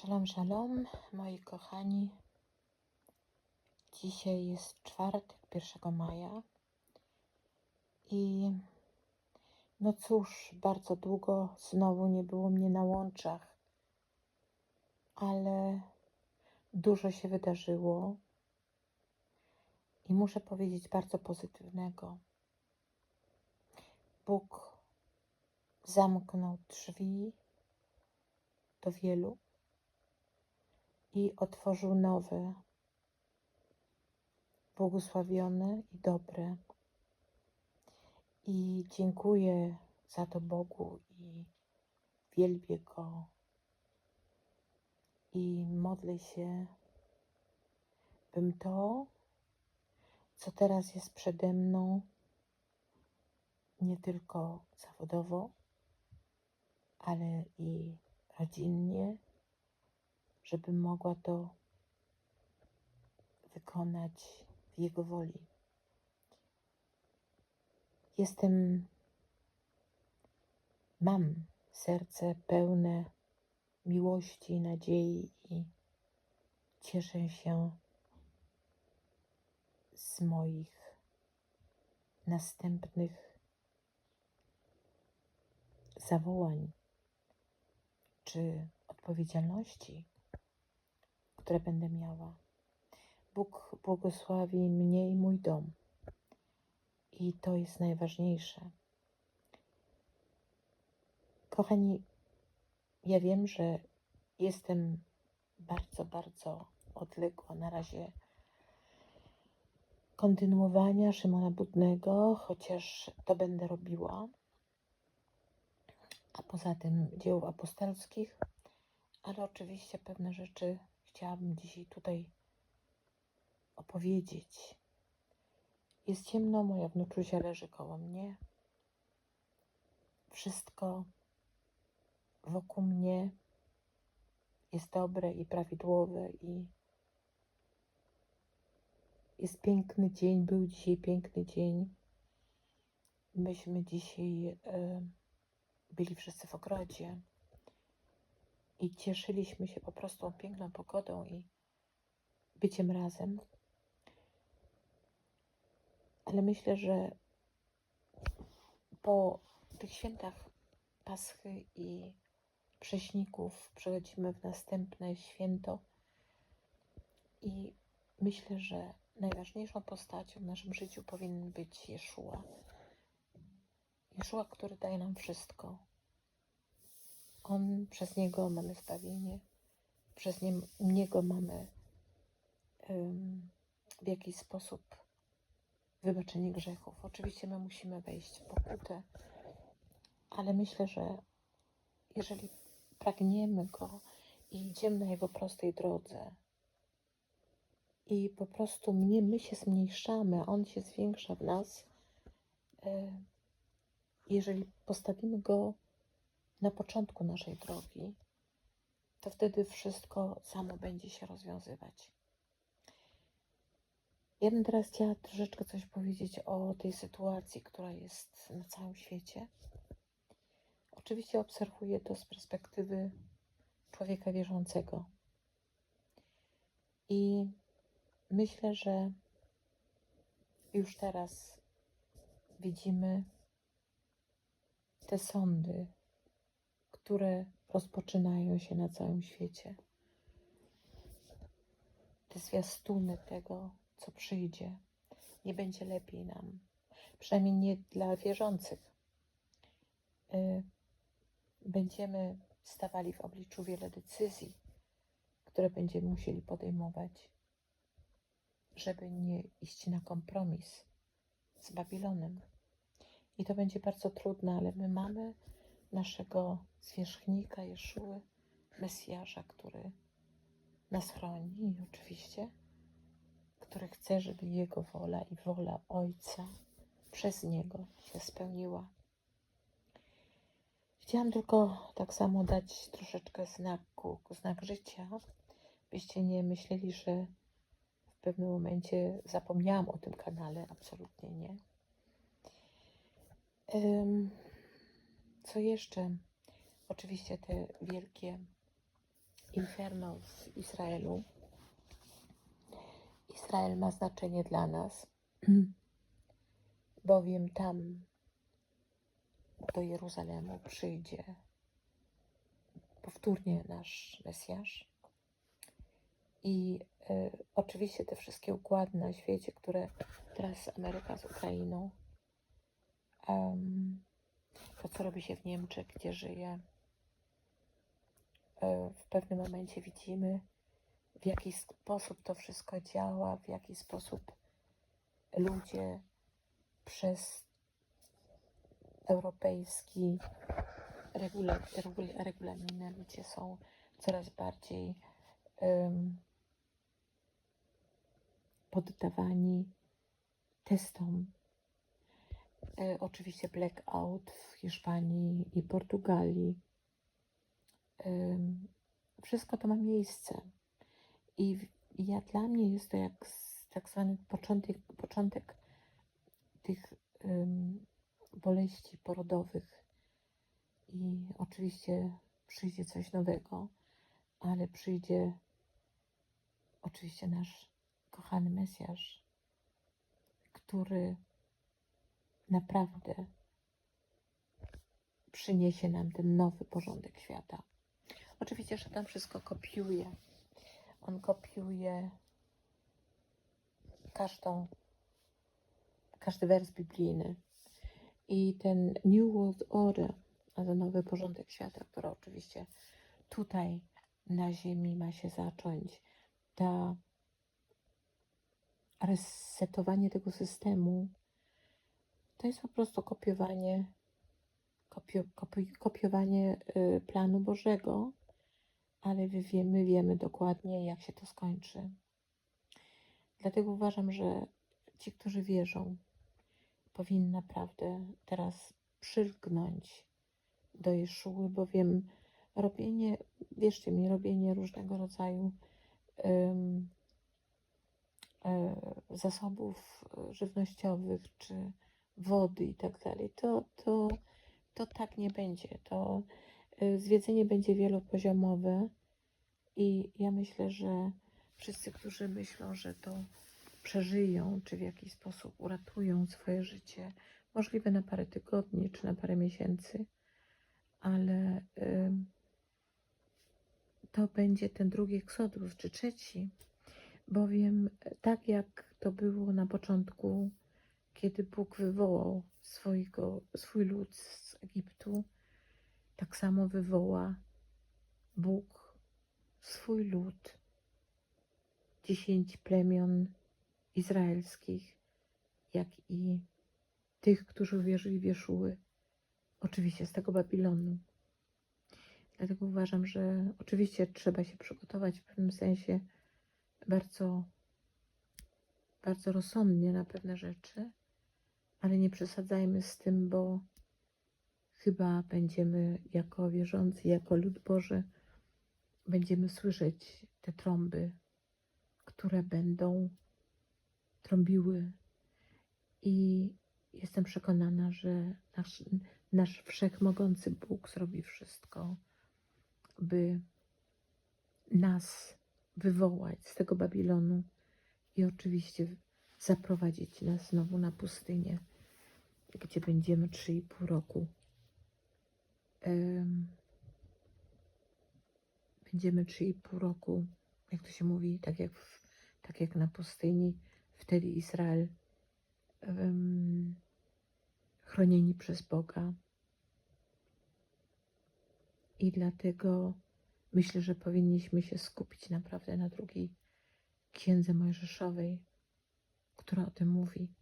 Shalom, shalom, moi kochani. Dzisiaj jest czwartek, 1 maja. I no cóż, bardzo długo znowu nie było mnie na łączach, ale dużo się wydarzyło i muszę powiedzieć bardzo pozytywnego. Bóg zamknął drzwi do wielu i otworzył nowe, błogosławione i dobre. I dziękuję za to Bogu i wielbię Go. I modlę się, bym to, co teraz jest przede mną, nie tylko zawodowo, ale i rodzinnie, żebym mogła to wykonać w Jego woli. Jestem, mam serce pełne miłości, nadziei i cieszę się z moich następnych zawołań czy odpowiedzialności, które będę miała. Bóg błogosławi mnie i mój dom. I to jest najważniejsze. Kochani, ja wiem, że jestem bardzo, bardzo odległa na razie kontynuowania Szymona Budnego, chociaż to będę robiła. A poza tym dzieł apostolskich, ale oczywiście pewne rzeczy chciałabym dzisiaj tutaj opowiedzieć. Jest ciemno, moja wnuczusia leży koło mnie. Wszystko wokół mnie jest dobre i prawidłowe i jest piękny dzień, był dzisiaj piękny dzień. Myśmy dzisiaj y, byli wszyscy w ogrodzie i cieszyliśmy się po prostu piękną pogodą i byciem razem. Ale myślę, że po tych świętach Paschy i Prześników przechodzimy w następne święto i myślę, że najważniejszą postacią w naszym życiu powinien być Jeszua. Jeszua, który daje nam wszystko. On, przez Niego mamy zbawienie, przez nie, Niego mamy um, w jakiś sposób wybaczenie grzechów. Oczywiście my musimy wejść w pokutę, ale myślę, że jeżeli pragniemy Go i idziemy na Jego prostej drodze i po prostu mnie, my się zmniejszamy, On się zwiększa w nas, y, jeżeli postawimy Go na początku naszej drogi, to wtedy wszystko samo będzie się rozwiązywać. Ja bym teraz chciała troszeczkę coś powiedzieć o tej sytuacji, która jest na całym świecie. Oczywiście obserwuję to z perspektywy człowieka wierzącego. I myślę, że już teraz widzimy te sądy, które rozpoczynają się na całym świecie. Te zwiastuny tego, co przyjdzie. Nie będzie lepiej nam, przynajmniej nie dla wierzących. Y, będziemy stawali w obliczu wiele decyzji, które będziemy musieli podejmować, żeby nie iść na kompromis z Babilonem. I to będzie bardzo trudne, ale my mamy naszego zwierzchnika Jeszuły, Mesjasza, który nas chroni i oczywiście, który chce, żeby Jego wola i wola Ojca przez Niego się spełniła. Chciałam tylko tak samo dać troszeczkę znaku, znak życia, byście nie myśleli, że w pewnym momencie zapomniałam o tym kanale. Absolutnie nie. Co jeszcze? Oczywiście te wielkie inferno w Izraelu. Izrael ma znaczenie dla nas, bowiem tam do Jeruzalemu przyjdzie powtórnie nasz Mesjasz. I y, oczywiście te wszystkie układy na świecie, które teraz Ameryka z Ukrainą, em, to co robi się w Niemczech, gdzie żyję, y, w pewnym momencie widzimy, w jaki sposób to wszystko działa, w jaki sposób ludzie przez europejski regula, regul, regulaminy, ludzie są coraz bardziej em, poddawani testom. E, oczywiście blackout w Hiszpanii i Portugalii. Wszystko to ma miejsce. I ja dla mnie jest to jak tak zwany początek, początek tych boleści porodowych. I oczywiście przyjdzie coś nowego, ale przyjdzie oczywiście nasz kochany Mesjasz, który naprawdę przyniesie nam ten nowy porządek świata. Oczywiście, że tam wszystko kopiuje. On kopiuje każdą, każdy wers biblijny. I ten New World Order, a ten nowy porządek świata, który oczywiście tutaj na Ziemi ma się zacząć, ta resetowanie tego systemu, to jest po prostu kopiowanie, kopio, kopi, kopiowanie y, planu Bożego, ale wy wie- my wiemy dokładnie, jak się to skończy. Dlatego uważam, że ci, którzy wierzą, powinni naprawdę teraz przylgnąć do Jeszuły, bowiem robienie, wierzcie mi, robienie różnego rodzaju e, zasobów e, żywnościowych czy wody i tak dalej, to, to, to tak nie będzie. To e, zwiedzenie będzie wielopoziomowe i ja myślę, że wszyscy, którzy myślą, że to przeżyją, czy w jakiś sposób uratują swoje życie, możliwe na parę tygodni czy na parę miesięcy, ale to będzie ten drugi eksodus, czy trzeci, bowiem tak jak to było na początku, kiedy Bóg wywołał swojego, swój lud z Egiptu, tak samo wywoła Bóg swój lud, dziesięć plemion izraelskich, jak i tych, którzy uwierzyli w Jeszuły, oczywiście z tego Babilonu. Dlatego uważam, że oczywiście trzeba się przygotować w pewnym sensie bardzo, bardzo rozsądnie na pewne rzeczy, ale nie przesadzajmy z tym, bo chyba będziemy jako wierzący, jako lud Boży, będziemy słyszeć te trąby, które będą trąbiły. I jestem przekonana, że nasz, nasz wszechmogący Bóg zrobi wszystko, by nas wywołać z tego Babilonu i oczywiście zaprowadzić nas znowu na pustynię, gdzie będziemy 3,5 roku. Em, będziemy 3,5 roku, jak to się mówi, tak jak, w, tak jak na pustyni, wtedy Izrael chronieni przez Boga. I dlatego myślę, że powinniśmy się skupić naprawdę na drugiej księdze Mojżeszowej, która o tym mówi.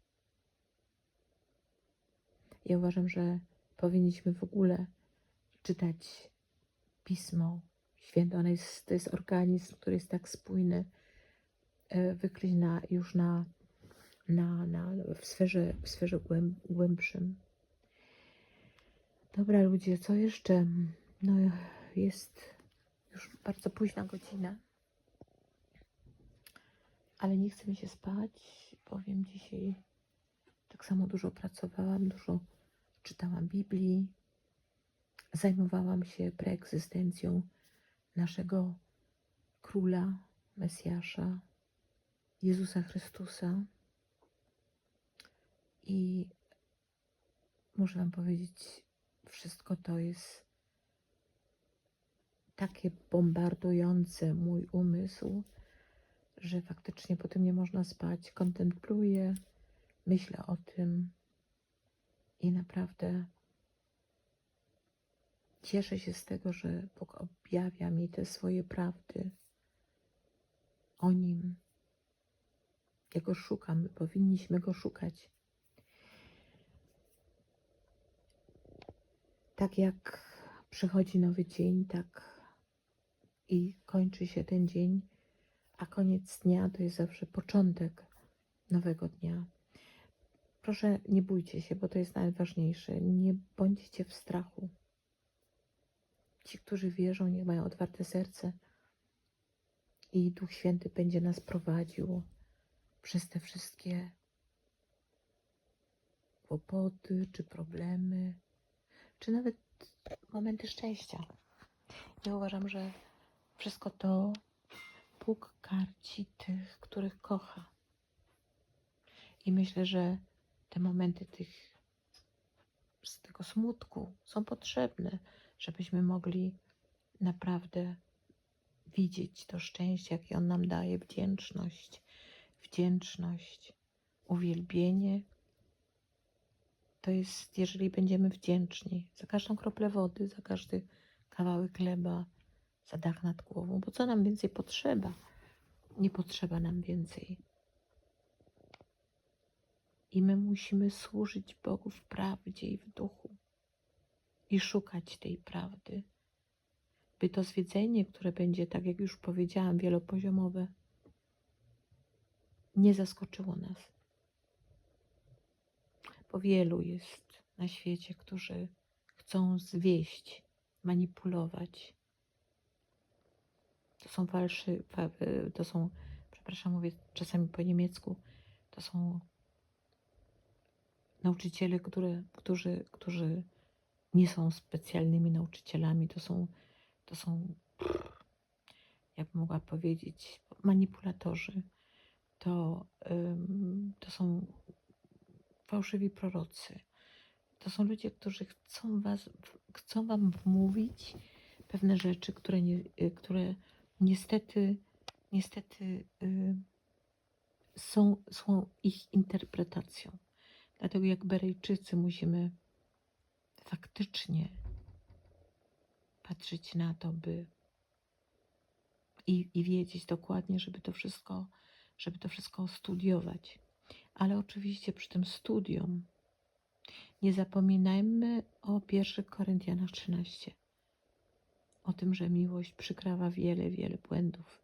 Ja uważam, że powinniśmy w ogóle czytać Pismo Święte. Ono jest, to jest organizm, który jest tak spójny, e, wykryć na, już na, na, na, w sferze, w sferze głęb, głębszym. Dobra, ludzie, co jeszcze? No, jest już bardzo późna godzina, ale nie chce mi się spać, bowiem dzisiaj tak samo dużo pracowałam, dużo czytałam Biblii, zajmowałam się preegzystencją naszego Króla, Mesjasza, Jezusa Chrystusa. I muszę Wam powiedzieć, wszystko to jest takie bombardujące mój umysł, że faktycznie po tym nie można spać. Kontempluję, myślę o tym i naprawdę cieszę się z tego, że Bóg objawia mi te swoje prawdy o Nim. Ja go szukam, my powinniśmy go szukać. Tak jak przychodzi nowy dzień, tak i kończy się ten dzień, a koniec dnia to jest zawsze początek nowego dnia. Proszę, nie bójcie się, bo to jest najważniejsze. Nie bądźcie w strachu. Ci, którzy wierzą, niech mają otwarte serce i Duch Święty będzie nas prowadził przez te wszystkie kłopoty, czy problemy, czy nawet momenty szczęścia. Ja uważam, że wszystko to Bóg karci tych, których kocha. I myślę, że te momenty tych, z tego smutku są potrzebne, żebyśmy mogli naprawdę widzieć to szczęście, jakie On nam daje, wdzięczność, wdzięczność, uwielbienie. To jest, jeżeli będziemy wdzięczni za każdą kroplę wody, za każdy kawałek chleba, za dach nad głową, bo co nam więcej potrzeba? Nie potrzeba nam więcej. I my musimy służyć Bogu w prawdzie i w duchu i szukać tej prawdy, by to zwiedzenie, które będzie, tak jak już powiedziałam, wielopoziomowe, nie zaskoczyło nas. Bo wielu jest na świecie, którzy chcą zwieść, manipulować. To są falszy, fa- to są, przepraszam, mówię czasami po niemiecku, to są nauczyciele, które, którzy, którzy nie są specjalnymi nauczycielami, to są, to są, jakbym mogła powiedzieć, manipulatorzy. To, to są fałszywi prorocy. To są ludzie, którzy chcą, was, chcą wam wmówić pewne rzeczy, które, nie, które niestety, niestety y, są, są ich interpretacją. Dlatego jak Berejczycy musimy faktycznie patrzeć na to, by i, i wiedzieć dokładnie, żeby to wszystko, żeby to wszystko studiować. Ale oczywiście przy tym studium nie zapominajmy o 1 Koryntianach 13. O tym, że miłość przykrawa wiele, wiele błędów.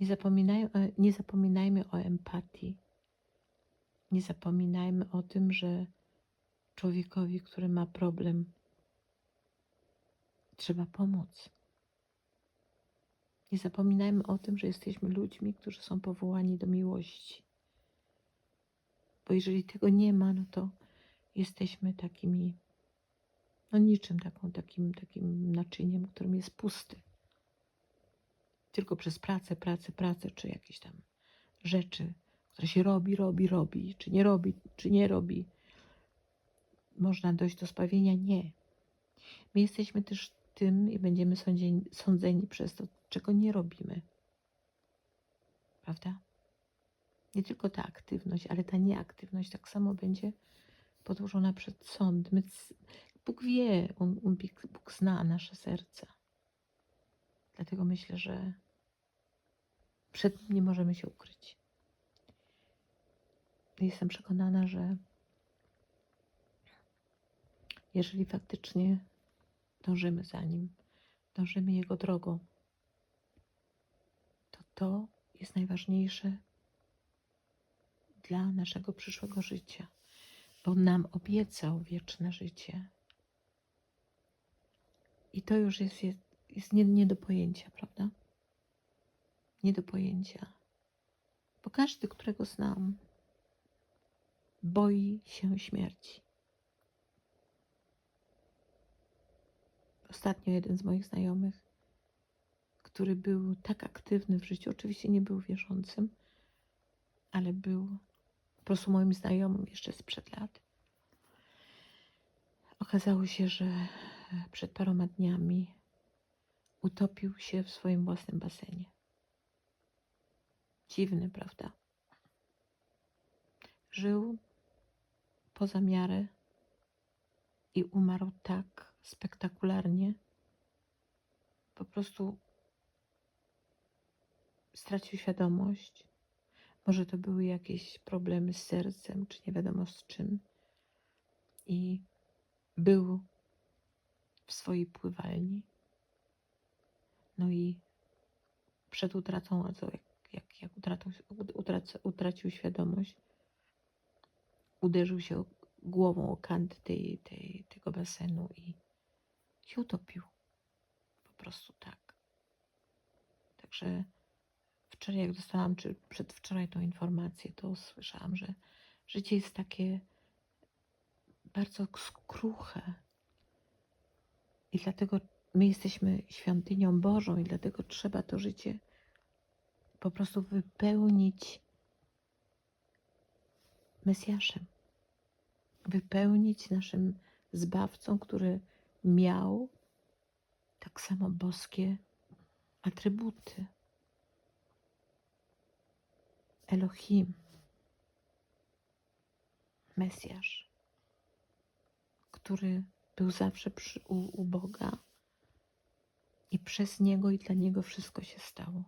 Nie, zapominaj, nie zapominajmy o empatii. Nie zapominajmy o tym, że człowiekowi, który ma problem, trzeba pomóc. Nie zapominajmy o tym, że jesteśmy ludźmi, którzy są powołani do miłości. Bo jeżeli tego nie ma, no to jesteśmy takimi, no niczym taką, takim, takim naczyniem, którym jest pusty. Tylko przez pracę, pracę, pracę, czy jakieś tam rzeczy, które się robi, robi, robi, czy nie robi, czy nie robi, można dojść do zbawienia? Nie. My jesteśmy też tym i będziemy sądzeni, sądzeni przez to, czego nie robimy. Prawda? Nie tylko ta aktywność, ale ta nieaktywność tak samo będzie podłożona przed sąd. My, Bóg wie, on, on, Bóg zna nasze serca. Dlatego myślę, że przed nim nie możemy się ukryć. Jestem przekonana, że jeżeli faktycznie dążymy za nim, dążymy jego drogą, to to jest najważniejsze dla naszego przyszłego życia, bo nam obiecał wieczne życie. I to już jest, jest, jest nie, nie do pojęcia, prawda? Nie do pojęcia. Bo każdy, którego znam, boi się śmierci. Ostatnio jeden z moich znajomych, który był tak aktywny w życiu. Oczywiście nie był wierzącym, ale był po prostu moim znajomym jeszcze sprzed lat. Okazało się, że przed paroma dniami utopił się w swoim własnym basenie. Dziwny, prawda? Żył poza miarę i umarł tak spektakularnie. Po prostu stracił świadomość. Może to były jakieś problemy z sercem, czy nie wiadomo z czym. I był w swojej pływalni. No i przed utratą, a co, jak, jak, jak utratą, utrac, utracił świadomość, uderzył się głową o kant tej, tej, tego basenu i się utopił. Po prostu tak. Także wczoraj, jak dostałam, czy przedwczoraj tą informację, to słyszałam, że życie jest takie bardzo skruche. I dlatego my jesteśmy świątynią Bożą, i dlatego trzeba to życie po prostu wypełnić Mesjaszem. Wypełnić naszym zbawcą, który miał tak samo boskie atrybuty. Elohim, Mesjasz, który był zawsze przy, u, u Boga i przez Niego i dla Niego wszystko się stało.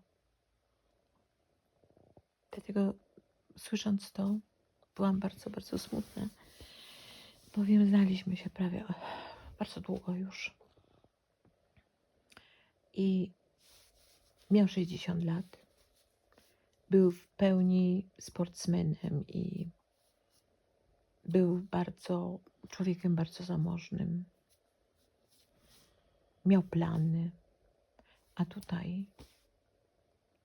Dlatego słysząc to, byłam bardzo, bardzo smutna, bowiem znaliśmy się prawie bardzo długo już. I miał 60 lat. Był w pełni sportsmenem i był bardzo człowiekiem bardzo zamożnym. Miał plany, a tutaj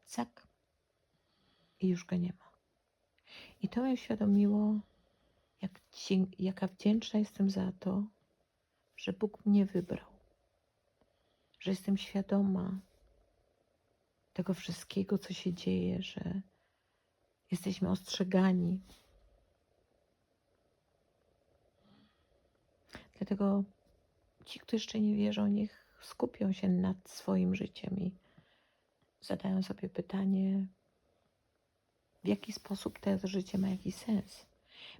cak i już go nie ma. I to mnie uświadomiło, jak, jaka wdzięczna jestem za to, że Bóg mnie wybrał, że jestem świadoma tego wszystkiego, co się dzieje, że jesteśmy ostrzegani. Dlatego ci, którzy jeszcze nie wierzą, niech skupią się nad swoim życiem i zadają sobie pytanie, w jaki sposób to życie ma jakiś sens.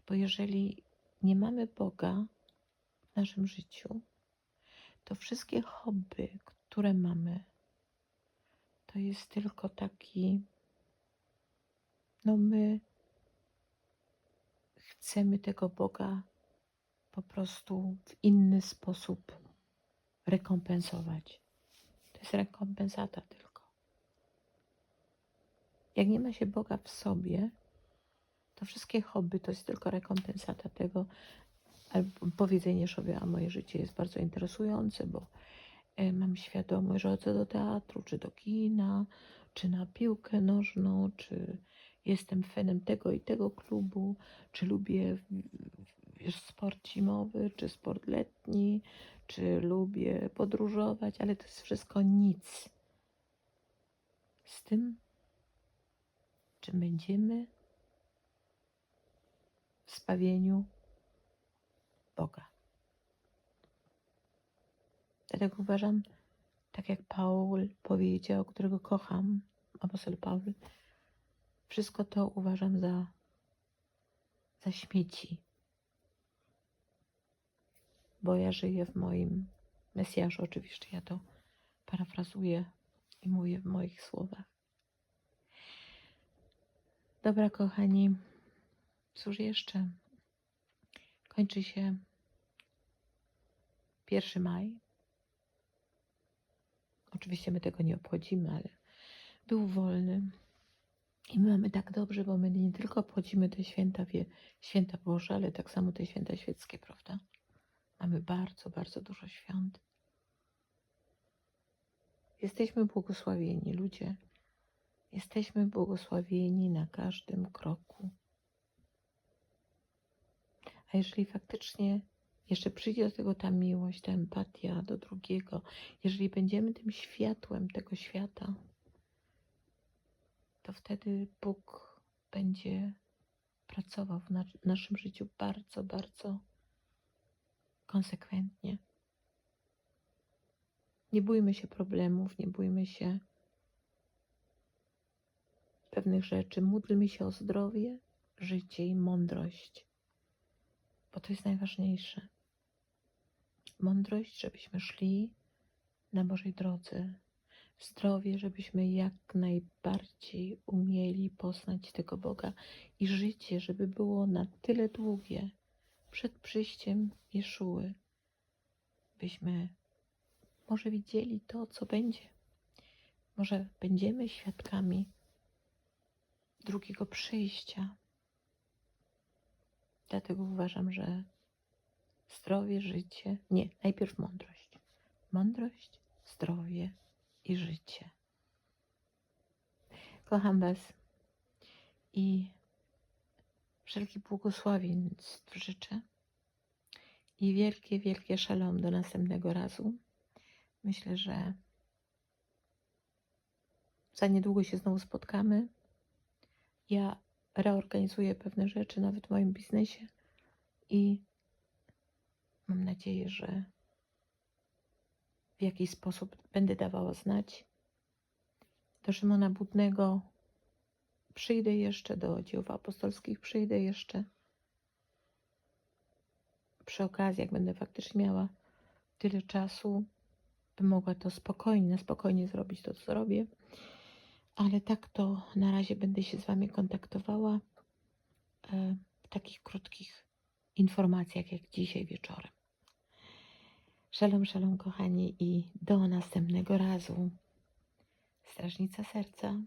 Bo jeżeli nie mamy Boga w naszym życiu, to wszystkie hobby, które mamy, to jest tylko taki, no my chcemy tego Boga po prostu w inny sposób rekompensować. To jest rekompensata tylko. Jak nie ma się Boga w sobie, to wszystkie hobby to jest tylko rekompensata tego, albo powiedzenie sobie, a moje życie jest bardzo interesujące, bo e, mam świadomość, że chodzę do teatru, czy do kina, czy na piłkę nożną, czy jestem fanem tego i tego klubu, czy lubię wiesz, sport zimowy, czy sport letni, czy lubię podróżować, ale to jest wszystko nic. Z tym, czy będziemy w spawieniu Boga. Dlatego uważam, tak jak Paul powiedział, którego kocham, apostoł Paul, wszystko to uważam za, za śmieci. Bo ja żyję w moim Mesjaszu, oczywiście ja to parafrazuję i mówię w moich słowach. Dobra, kochani, cóż jeszcze? Kończy się 1 maj. Oczywiście my tego nie obchodzimy, ale był wolny. I my mamy tak dobrze, bo my nie tylko obchodzimy te święta, wie, święta Boże, ale tak samo te święta świeckie, prawda? Mamy bardzo, bardzo dużo świąt. Jesteśmy błogosławieni, ludzie. Jesteśmy błogosławieni na każdym kroku. A jeżeli faktycznie jeszcze przyjdzie do tego ta miłość, ta empatia do drugiego, jeżeli będziemy tym światłem tego świata, to wtedy Bóg będzie pracował w, w naszym życiu bardzo, bardzo konsekwentnie. Nie bójmy się problemów, nie bójmy się pewnych rzeczy. Módlmy się o zdrowie, życie i mądrość, bo to jest najważniejsze. Mądrość, żebyśmy szli na Bożej drodze. Zdrowie, żebyśmy jak najbardziej umieli poznać tego Boga i życie, żeby było na tyle długie przed przyjściem Jeszuły, byśmy może widzieli to, co będzie. Może będziemy świadkami drugiego przyjścia. Dlatego uważam, że zdrowie, życie, nie, najpierw mądrość. Mądrość, zdrowie i życie. Kocham Was i wszelkich błogosławieństw życzę i wielkie, wielkie szalom do następnego razu. Myślę, że za niedługo się znowu spotkamy. Ja reorganizuję pewne rzeczy, nawet w moim biznesie i mam nadzieję, że w jakiś sposób będę dawała znać. Do Szymona Budnego przyjdę jeszcze, do dzieł apostolskich przyjdę jeszcze. Przy okazji, jak będę faktycznie miała tyle czasu, bym mogła to spokojnie, na spokojnie zrobić to, co zrobię. Ale tak to na razie będę się z Wami kontaktowała e, w takich krótkich informacjach, jak dzisiaj wieczorem. Szalom, szalom, kochani, i do następnego razu. Strażnica serca.